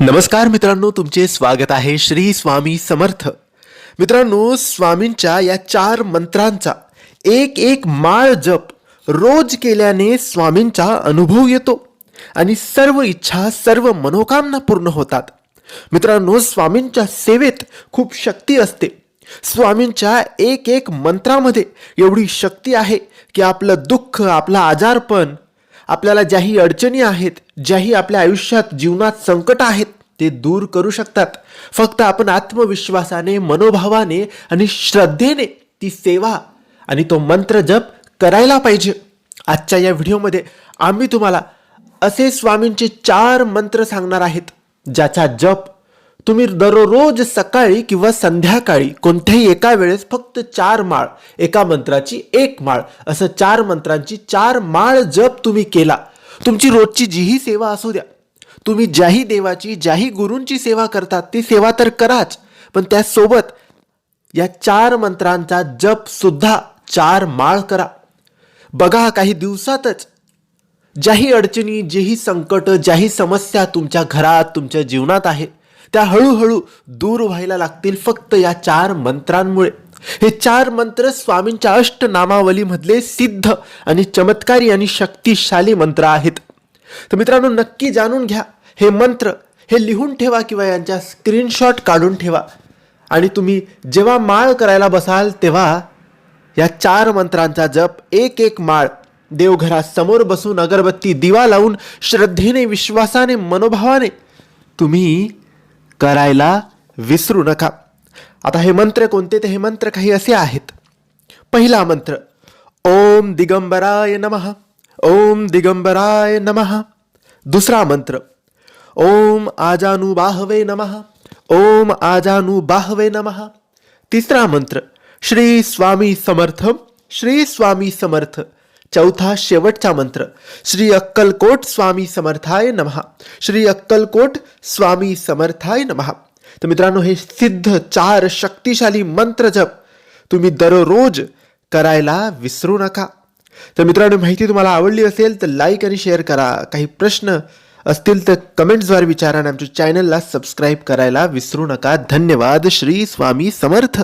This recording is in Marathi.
नमस्कार मित्रांनो तुमचे स्वागत आहे श्री स्वामी समर्थ. मित्रांनो स्वामींच्या या चार मंत्रांचा एक एक माळ जप रोज केल्याने स्वामींचा अनुभव येतो आणि सर्व इच्छा सर्व मनोकामना पूर्ण होतात. मित्रांनो स्वामींच्या सेवेत खूप शक्ती असते. स्वामींच्या एक एक मंत्रामध्ये एवढी शक्ती आहे की आपलं दुःख आपलं आजारपण आपल्याला ज्याही अडचणी आहेत ज्याही आपल्या आयुष्यात जीवनात संकट आहेत ते दूर करू शकतात. फक्त आपण आत्मविश्वासाने मनोभावाने आणि श्रद्धेने ती सेवा आणि तो मंत्र जप करायला पाहिजे. आजच्या या व्हिडिओमध्ये आम्ही तुम्हाला असे स्वामींचे चार मंत्र सांगणार आहेत ज्याचा जप तुम्ही दररोज सकाळी किंवा संध्याकाळी कोणत्याही एका वेळेस फक्त चार माळ एका मंत्राची एक माळ असं चार मंत्रांची चार माळ जप तुम्ही केला. तुमची रोजची जीही सेवा असू द्या. तुम्ही ज्याही देवाची ज्याही गुरूंची सेवा करतात ती सेवा तर कराच पण त्यासोबत या चार मंत्रांचा जप सुद्धा चार माळ करा. बघा काही दिवसातच. ज्याही अडचणी जेही संकट ज्याही समस्या तुमच्या घरात तुमच्या जीवनात आहे त्या हळूहळू दूर व्हायला लागतील फक्त या चार मंत्रांमुळे. हे चार मंत्र स्वामींच्या अष्टनामावलीमधले सिद्ध आणि चमत्कारी आणि शक्तिशाली मंत्र आहेत. तर मित्रांनो नक्की जाणून घ्या हे मंत्र. हे लिहून ठेवा किंवा यांच्या स्क्रीनशॉट काढून ठेवा. आणि तुम्ही जेव्हा माळ करायला बसाल तेव्हा या चार मंत्रांचा जप एक एक माळ देवघरासमोर बसून अगरबत्ती दिवा लावून श्रद्धेने विश्वासाने मनोभावाने तुम्ही करायला विसरू नका. आता हे मंत्र कोणते? ते हे मंत्र काही असे आहेत. पहिला मंत्र ओम दिगंबराय नमः ओम दिगंबराय नमः. दुसरा मंत्र ओम आजानुबाहवे नमः ओम आजानुबाहवे नमः. तिसरा मंत्र श्री स्वामी समर्थ श्री स्वामी समर्थ. चौथा शेवटचा मंत्र श्री अक्कलकोट स्वामी समर्थाय नमः. श्री अक्कलकोट स्वामी समर्थाय नमः. तर मित्रांनो हे सिद्ध चार शक्तिशाली मंत्र जप तुम्ही दररोज करायला विसरू नका. तर मित्रांनो माहिती तुम्हाला आवडली असेल तर लाईक आणि शेअर करा. काही प्रश्न असतील तर कमेंट्सद्वारे विचारा आणि आमच्या चॅनलला सबस्क्राईब करायला विसरू नका. धन्यवाद. श्री स्वामी समर्थ.